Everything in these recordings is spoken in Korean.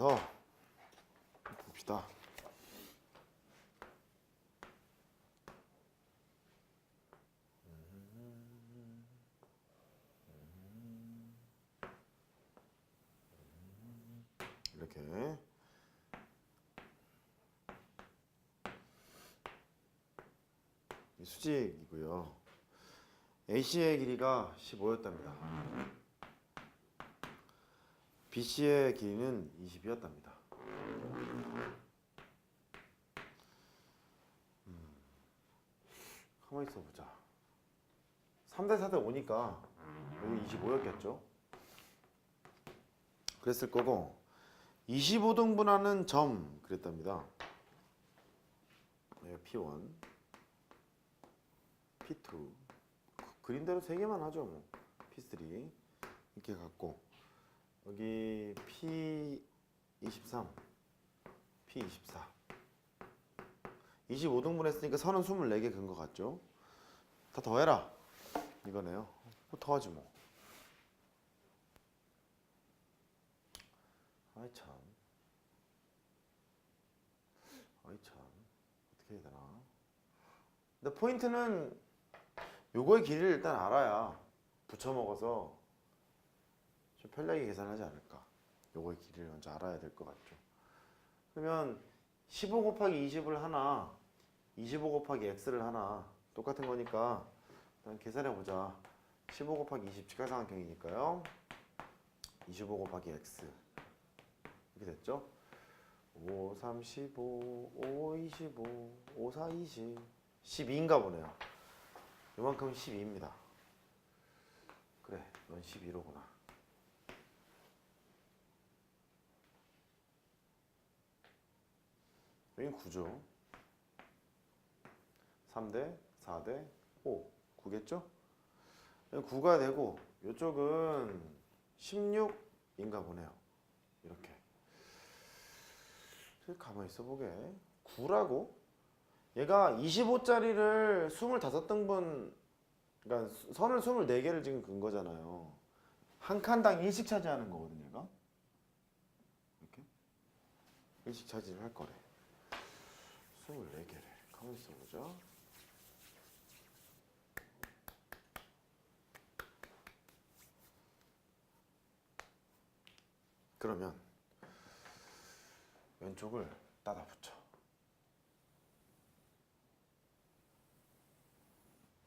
가서 봅시다. 이렇게 이 수직이고요. AC의 길이가 15였답니다. BC의 길이는 20이었답니다. 음, 가만히 있어 보자. 3대 4대 5니까 여기 25였겠죠? 그랬을 거고 25등분하는 점 그랬답니다. 네, P1, P2 그림대로 세 개만 하죠 뭐 P3 이렇게 갖고 여기 P23 P24 25등분 했으니까 선은 24개 근것 같죠? 다 더해라. 이거네요. 뭐 더하지 뭐. 아이 참. 아이 참. 어떻게 해야 되나? 근데 포인트는 요거의 길이를 일단 알아야 붙여 먹어서 좀 편리하게 계산하지 않을까. 요거의 길이를 먼저 알아야 될 것 같죠. 그러면 15 곱하기 20을 하나 25 곱하기 x를 하나 똑같은 거니까 일단 계산해 보자. 15 곱하기 20 직각삼각형이니까요. 25 곱하기 x. 이렇게 됐죠? 5, 3, 15, 5, 25, 5, 4, 20 12인가 보네요. 요만큼 12입니다. 그래 넌 12로구나 여긴 9죠. 3대 4대 5 9겠죠? 9가 되고 이쪽은 16인가 보네요. 이렇게. 가만히 있어 보게. 9라고? 얘가 25짜리를 25등분 그러니까 수- 선을 24개를 지금 근 거잖아요. 한 칸당 1씩 차지하는 거거든요 얘가. 이렇게. 1씩 차지를 할 거래 24개를 가만히 있어 보자 그러면 왼쪽을 따다 붙여.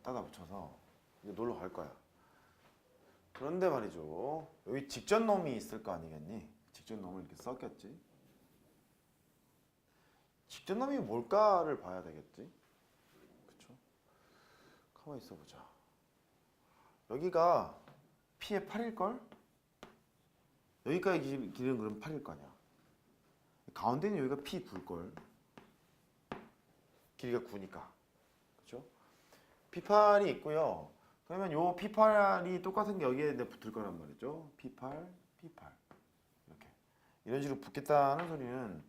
따다 붙여서 이제 놀러 갈 거야. 그런데 말이죠. 여기 직전 놈이 있을 거 아니겠니? 직전 놈을 이렇게 썼겠지 놈이 뭘까를 봐야 되겠지? 그쵸? 가만히 있어 보자. 여기가 P의 8일걸? 여기까지 길- 길은 그럼 8일 거 아니야. 가운데는 여기가 P 9일걸. 길이가 9니까. 그죠 P8이 있고요. 그러면 요 P8이 똑같은 게 여기에 붙을 거란 말이죠. P8, P8 이렇게. 이런 식으로 붙겠다는 소리는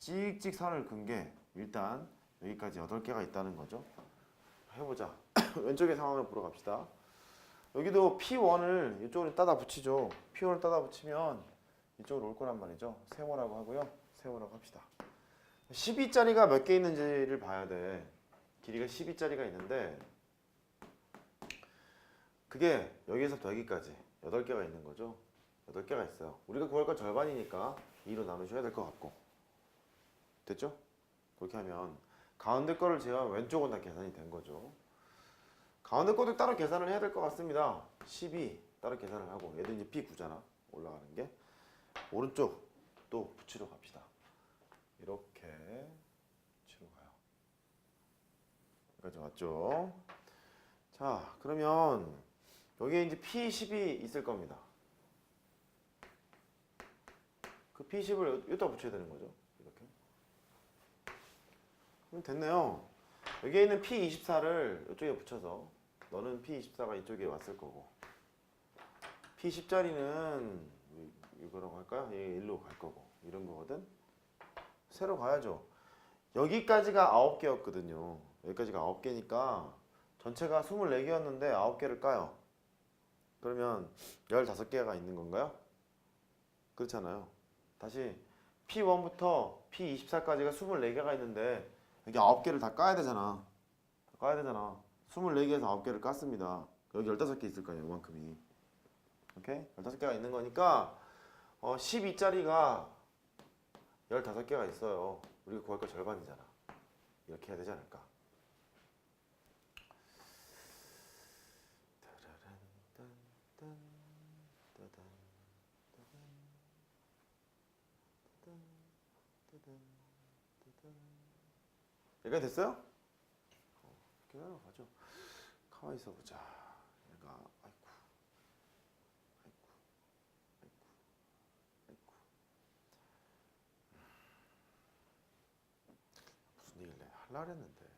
찍찍 선을 긋은 게 일단 여기까지 8개가 있다는 거죠. 해보자. 왼쪽의 상황을 보러 갑시다. 여기도 P1을 이쪽으로 따다 붙이죠. P1을 따다 붙이면 이쪽으로 올 거란 말이죠. 세모라고 하고요. 세모라고 합시다. 12짜리가 몇 개 있는지를 봐야 돼. 길이가 12짜리가 있는데 그게 여기에서부터 여기까지 8개가 있는 거죠. 8개가 있어요. 우리가 구할 건 절반이니까 2로 나누셔야 될 것 같고 됐죠? 그렇게 하면 가운데 거를 제외하면 왼쪽은 다 계산이 된 거죠. 가운데 것도 따로 계산을 해야 될 것 같습니다. 12 따로 계산을 하고 얘도 이제 P9잖아. 올라가는 게. 오른쪽 또 붙이러 갑시다. 이렇게 붙이러 가요. 여기까지 왔죠? 자 그러면 여기에 이제 P10이 있을 겁니다. 그 P10을 여기다 붙여야 되는 거죠 됐네요. 여기에 있는 P24를 이쪽에 붙여서 너는 P24가 이쪽에 왔을 거고. P10짜리는 이거라고 할까요? 얘 일로 갈 거고. 이런 거거든? 새로 가야죠. 여기까지가 9개였거든요. 여기까지가 9개니까 전체가 24개였는데 9개를 까요. 그러면 15개가 있는 건가요? 그렇잖아요. 다시 P1부터 P24까지가 24개가 있는데 여기 9개를 다 까야 되잖아. 까야 되잖아. 24개에서 9개를 깠습니다. 여기 15개 있을 거예요. 이만큼이. 오케이? 15개가 있는 거니까 어, 12짜리가 15개가 있어요. 우리가 구할 거 절반이잖아. 이렇게 해야 되지 않을까? 얘가 됐어요? 어, 기다려 가죠. 가만히 있어 보자. 얘가 아이고, 아이고, 아이고, 아이고. 무슨 얘기를 내 할라 그랬는데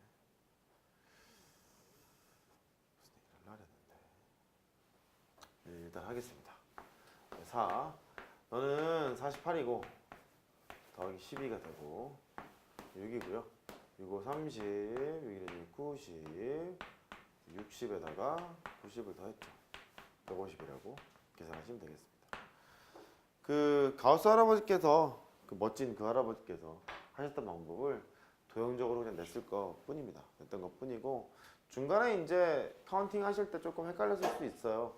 무슨 얘기를 할라 그랬는데 네, 일단 하겠습니다. 4 너는 48이고 더하기 12가 되고 6이고요. 이거 30, 여기는 90, 60에다가 90을 더했죠. 150이라고 계산하시면 되겠습니다. 그 가우스 할아버지께서 그 멋진 그 할아버지께서 하셨던 방법을 도형적으로 그냥 냈을 것 뿐입니다. 냈던 것 뿐이고 중간에 이제 카운팅 하실 때 조금 헷갈렸을 수도 있어요.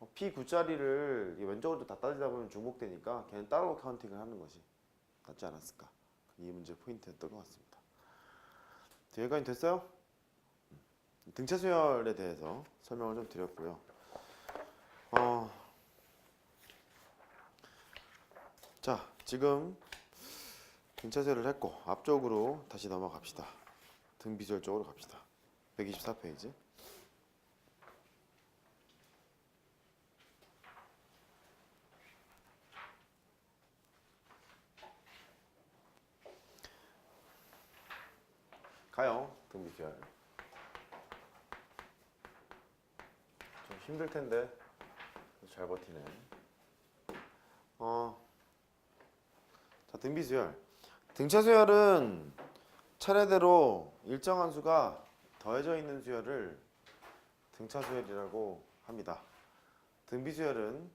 어, P9짜리를 왼쪽으로 다 따지다 보면 중복되니까 걔는 따로 카운팅을 하는 것이 낫지 않았을까. 이 문제 포인트였던 것 같습니다. 여기까지 됐어요? 음. 등차 수열에 대해서 설명을 좀 드렸고요. 어, 자, 지금 등차 수열을 했고 앞쪽으로 다시 넘어갑시다. 등 비주얼 쪽으로 갑시다. 124페이지. 가요. 등 비주얼. 좀 힘들 텐데 잘 버티네. 어, 자 등비 수열. 등차 수열은 차례대로 일정한 수가 더해져 있는 수열을 등차 수열이라고 합니다. 등비 수열은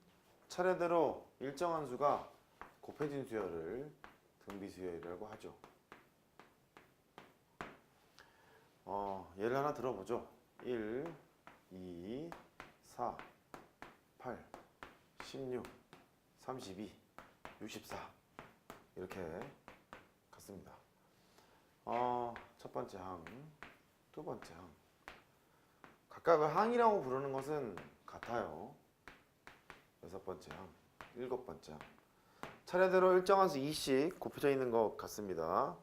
차례대로 일정한 수가 곱해진 수열을 등비 수열이라고 하죠. 어, 예를 하나 들어보죠. 1, 2, 4, 8, 16, 32, 64 이렇게 갔습니다. 어, 첫 번째 항, 두 번째 항. 각각을 항이라고 부르는 것은 같아요. 여섯 번째 항, 일곱 번째 항. 차례대로 일정한 수 2씩 곱해져 있는 것 같습니다.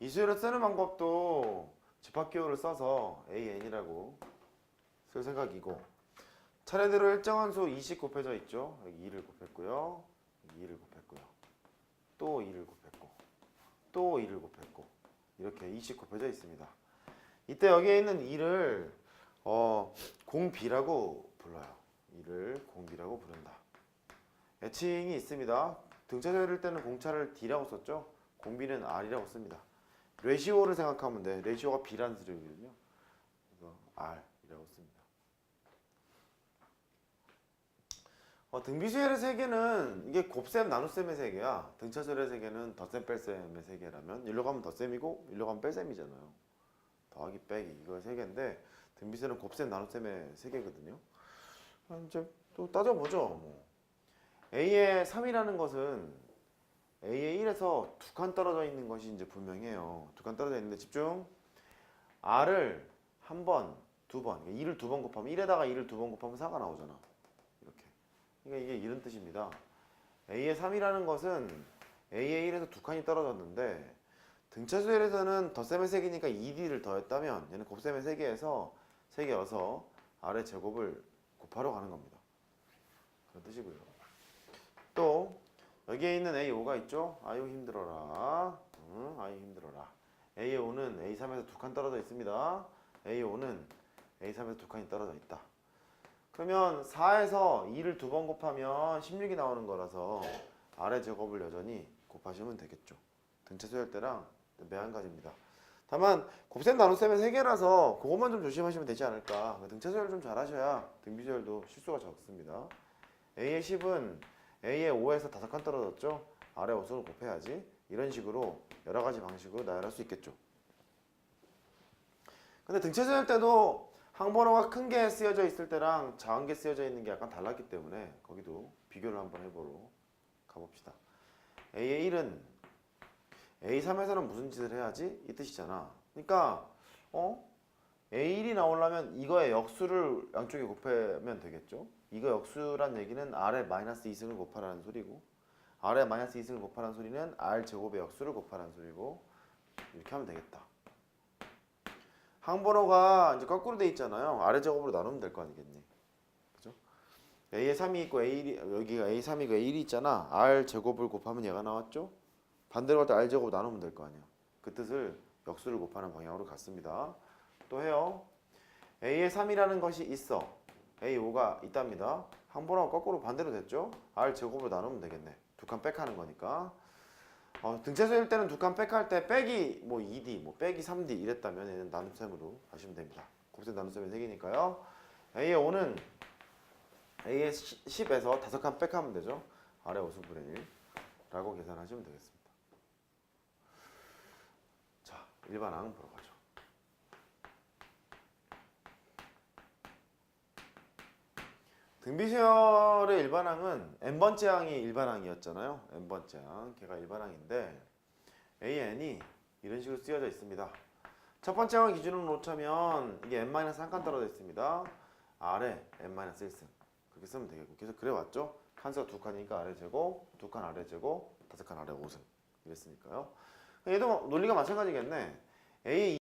이 수열을 쓰는 방법도 집합기호를 써서 AN이라고 쓸 생각이고 차례대로 일정한 수 2씩 곱해져 있죠. 여기 2를 곱했고요. 여기 2를 곱했고요. 또 2를 곱했고 또 2를 곱했고 이렇게 2씩 곱해져 있습니다. 이때 여기에 있는 2를 어, 공비라고 불러요. 2를 공비라고 부른다. 애칭이 있습니다. 등차 조율일 때는 공차를 D라고 썼죠. 공비는 R이라고 씁니다. 레시오를 생각하면 돼. 레시오가 B라는 수력이거든요. 그래서 R이라고 씁니다. 어, 등비수열의 세계는 이게 곱셈 나눗셈의 세계야. 등차수열의 세계는 덧셈 뺄셈의 세계라면 일로 가면 덧셈이고 일로 가면 뺄셈이잖아요. 더하기 빼기 이거 세계인데 등비수열은 곱셈 나눗셈의 세계거든요. 아, 이제 또 따져보죠. 뭐. A의 3이라는 것은 A의 1에서 두 칸 떨어져 있는 것이 이제 분명해요. 두 칸 떨어져 있는데 집중. R을 한 번, 두 번, 2를 두 번 곱하면 1에다가 2를 두 번 곱하면 4가 나오잖아. 이렇게. 그러니까 이게 이런 뜻입니다. A의 3이라는 것은 A의 1에서 두 칸이 떨어졌는데 등차수열에서는 덧셈의 세기니까 2D를 더했다면 얘는 곱셈의 세계에서 세계여서 R의 제곱을 곱하러 가는 겁니다. 그런 뜻이고요. 또 여기에 있는 A5가 있죠? 아유 힘들어라. 응, 아유 힘들어라. A5는 A3에서 두 칸 떨어져 있습니다. A5는 A3에서 두 칸이 떨어져 있다. 그러면 4에서 2를 두 번 곱하면 16이 나오는 거라서 아래 제곱을 여전히 곱하시면 되겠죠. 등차 수열 때랑 매한가지입니다. 다만 곱셈 나눗셈의 세 개라서 그것만 좀 조심하시면 되지 않을까. 등차 수열 좀 잘하셔야 등비 수열도 실수가 적습니다. A의 10은 A의 5에서 5칸 떨어졌죠? 아래 5승을 곱해야지 이런 식으로 여러 가지 방식으로 나열할 수 있겠죠 근데 등체수일 때도 항번호가 큰 게 쓰여져 있을 때랑 작은 게 쓰여져 있는 게 약간 달랐기 때문에 거기도 비교를 한번 해보러 가봅시다 A의 1은 A3에서는 무슨 짓을 해야지? 이 뜻이잖아 그러니까 어? A1이 나오려면 이거의 역수를 양쪽에 곱하면 되겠죠. 이거 역수란 얘기는 R의 마이너스 2승을 곱하라는 소리고 R의 마이너스 2승을 곱하라는 소리는 R 제곱의 역수를 곱하라는 소리고 이렇게 하면 되겠다. 항번호가 이제 거꾸로 돼 있잖아요. R의 제곱으로 나누면 될 거 아니겠니? 그죠? A에 3이 있고 A1이 여기가 A3이고 A1이 있잖아. R 제곱을 곱하면 얘가 나왔죠? 반대로 갈 때 R 제곱 나누면 될 거 아니야. 그 뜻을 역수를 곱하는 방향으로 갔습니다. 또 해요. A에 3이라는 것이 있어. A5가 있답니다. 항번호가 거꾸로 반대로 됐죠? R 제곱으로 나누면 되겠네. 두 칸 빽하는 거니까. 어, 등차수일 때는 두 칸 빽할 때 빼기 뭐 2D, 뭐 빼기 3D 이랬다면 얘는 나눗셈으로 하시면 됩니다. 곱셈 나눗셈이 3개니까요. A의 5는 A의 10에서 다섯 칸 빽하면 되죠. 아래 5승분의 1라고 계산하시면 되겠습니다. 자, 일반 항 보러 가죠. 등비시열의 일반항은 n번째 항이 일반항이었잖아요. n번째 항, 걔가 일반항인데 AN이 이런 식으로 쓰여져 있습니다. 첫 번째 항을 기준으로 놓자면 이게 n-1칸 떨어져 있습니다. 아래 n-1승 그렇게 쓰면 되겠고 계속 그래왔죠. 칸수가 두 칸이니까 아래 제곱, 두 칸 아래 제곱, 다섯 칸 아래 5승 이랬으니까요. 얘도 뭐 논리가 마찬가지겠네. A